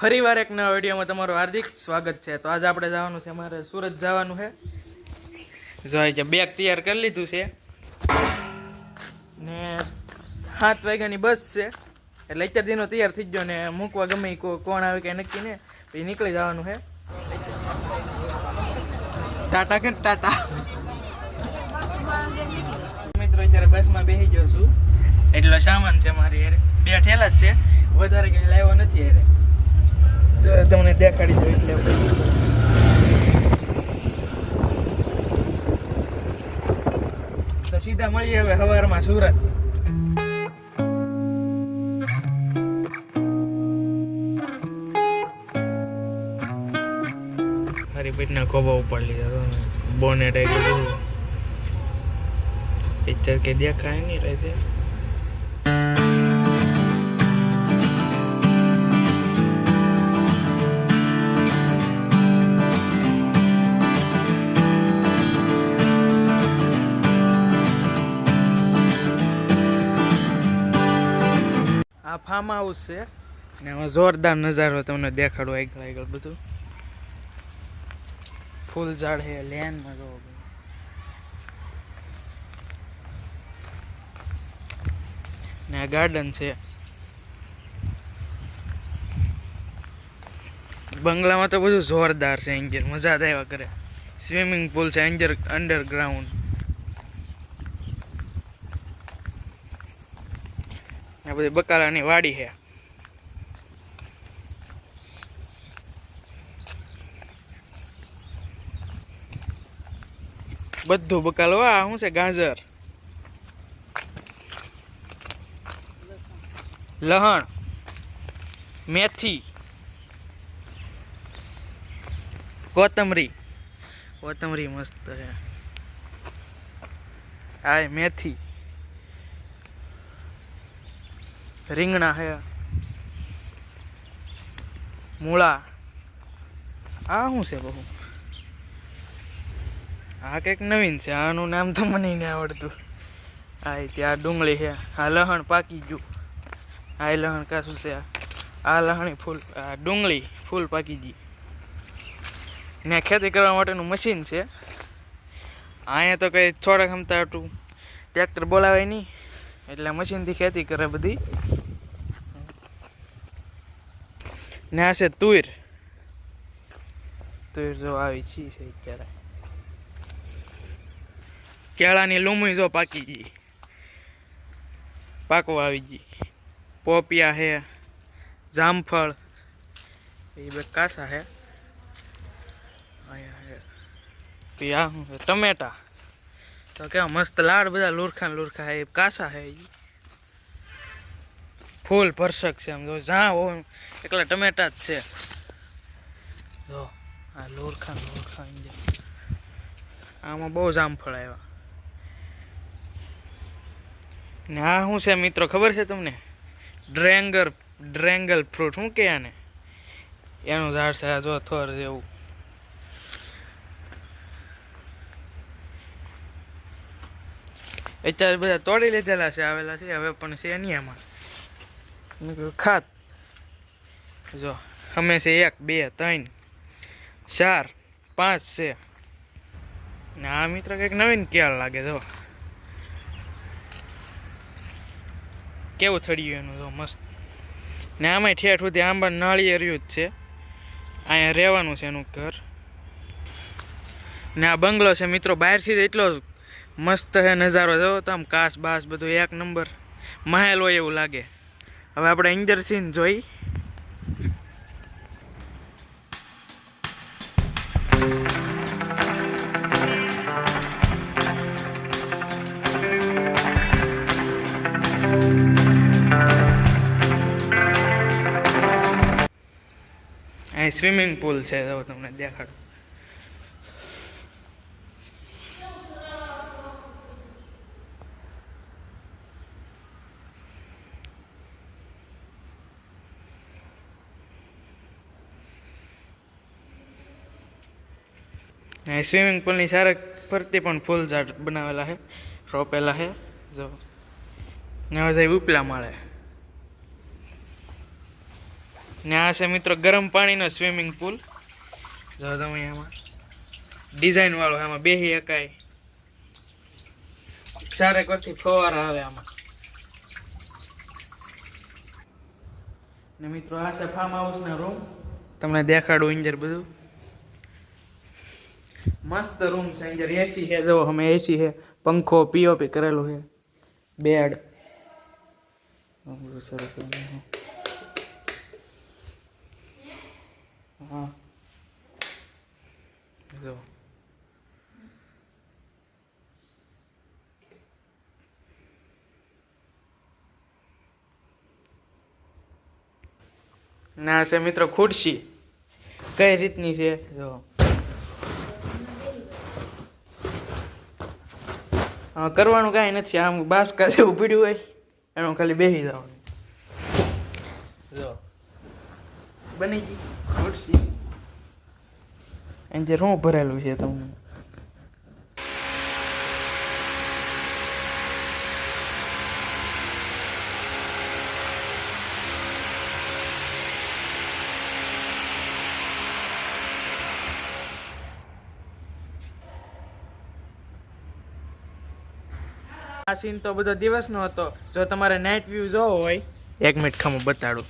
ફરીવાર એક નવા વિડીયોમાં તમારું હાર્દિક સ્વાગત છે. તો આજે આપણે જવાનું છે અમારે સુરત જવાનું છે. જો છે બેગ તૈયાર કરી લીધું છે. ને સાત વાગ્યાની બસ છે. એટલે અત્યાર દિનો તૈયાર થઈ ગયો ને મૂકવા ગમે કોણ આવે કે નક્કી ને પછી નીકળી જવાનું છે. ટાટા કે ટાટા? મિત્રો, અત્યારે બસમાં બેસી ગયો છું. એટલો સામાન છે મારી યાર બે ઠેલા જ છે. વધારે કઈ લાવ્યો નથી તો તમને દેખાડી દઉં એટલે તો સીધા મળીએ હવે સવારમાં સુરત. મારી કોબા ઉપર લીધા બોનેટ એ બધું પિક્ચર કે દેખાય નહીં રહેતે ફાર્મ હાઉસ છે. ને આમાં જોરદાર નજારો તમને દેખાડો આગળ આગળ બધું. ફૂલ ઝાડ છે લેનમાં જો ને આ ગાર્ડન છે. બંગલામાં તો બધું જોરદાર છે એન્જર મજા જ આવ્યા કરે. સ્વિમિંગ પુલ છે અંડર અંડરગ્રાઉન્ડ આ બધી બકાલાની વાડી છે. બધું બકાલો આ શું છે, ગાજર? લહણ, મેથી, કોથમરી. કોથમરી મસ્ત છે. આ મેથી. રીંગણા હે, મૂળા. આ શું છે બહુ? આ કંઈક નવીન છે, આનું નામ તો મને નહીં આવડતું. આ ત્યાં ડુંગળી છે આ લહણ પાકી ગયું. આ લહણ કાશું છે, આ. લહણી ફૂલ, આ ડુંગળી ફૂલ પાકી ગઈ. ને ખેતી કરવા માટેનું મશીન છે. અહીંયા તો કંઈ થોડાક હમતા હતું ટ્રેક્ટર બોલાવાય નહીં. એટલે મશીનથી ખેતી કરે બધી. ને આ છે તુર. તુર જો આવી છી છે અત્યારે. કેળાની લૂમણી જો પાકી ગઈ. પાકવા આવી ગઈ. પોપિયા હે જામફળ. એ બે કાસા હે. ટમેટા. તો કેવા મસ્ત લાડ બધા લુરખા લુરખા હે. એ કાસા હે ઈ. ફૂલ ભરસક છે આમ જો જ્યાં હો એકલા ટમેટા જ છે. જો, આ લોરખા લોરખા આમાં બહુ જામફળ આવ્યા. ને આ શું છે મિત્રો, ખબર છે તમને? ડ્રેંગર, ડ્રેંગલ ફ્રૂટ, શું કે આને? એનું ઝાડ છે, આ જો થોર જેવું. અત્યારે બધા તોડી લીધેલા છે, આવેલા છે, હવે પણ છે નહીં એમાં મેં કીધું ખાત. જો છે એક, બે, ત્રણ, ચાર, પાંચ છે. ને આ મિત્ર કંઈક નવીન કેળ લાગે, જો. કેવું થડિયું એનું, જો, મસ્ત. ને આમાંય ઠેઠ સુધી આંબા નાળિયેર્યું જ છે. અહીંયા રહેવાનું છે એનું ઘર. ને આ બંગલો છે, મિત્રો, બહારથી જ એટલો મસ્ત છે નજારો, જો. તો આમ કાસ બાસ બધું એક નંબર. મહેલ હોય એવું લાગે. હવે આપણે અંદરથી સીન જોઈ. અહીં સ્વિમિંગ પુલ છે જો તમને દેખાડું. સ્વિમિંગ પુલની સારા ફરતી પણ ફૂલ ઝાડ બનાવેલા છે રોપેલા છે જો. ને હવે જાય ઉપલા માળે. ને આ છે મિત્રો ગરમ પાણીનો સ્વિમિંગ પુલ જો તમે એમાં ડિઝાઇન વાળો આમાં બેહી એકાય સારે કરતી ફવારા આવે આમાં. ને મિત્રો આ છે ફાર્મ હાઉસના રૂમ તમને દેખાડું ઇન્જર બધું. મસ્ત રૂમ છે અંદર એસી છે જો અમે એસી છે, પંખો, પીઓપી કરેલું છે, બેડ. હા. ના, છે મિત્રો, ખુરશી. કઈ રીતની છે? જો કરવાનું કાંઈ નથી. આમ બાસકા જેવું પીડ્યું હોય એનું ખાલી બેસી જવાનું. જો. બની ગઈ ખુરશી જે રૂ ભરેલું છે તમને. આ સીન તો બધો દિવસનો હતો. જો તમારે નાઇટ વ્યૂ જોવો હોય, એક મિનિટ ખમું, બતાડું.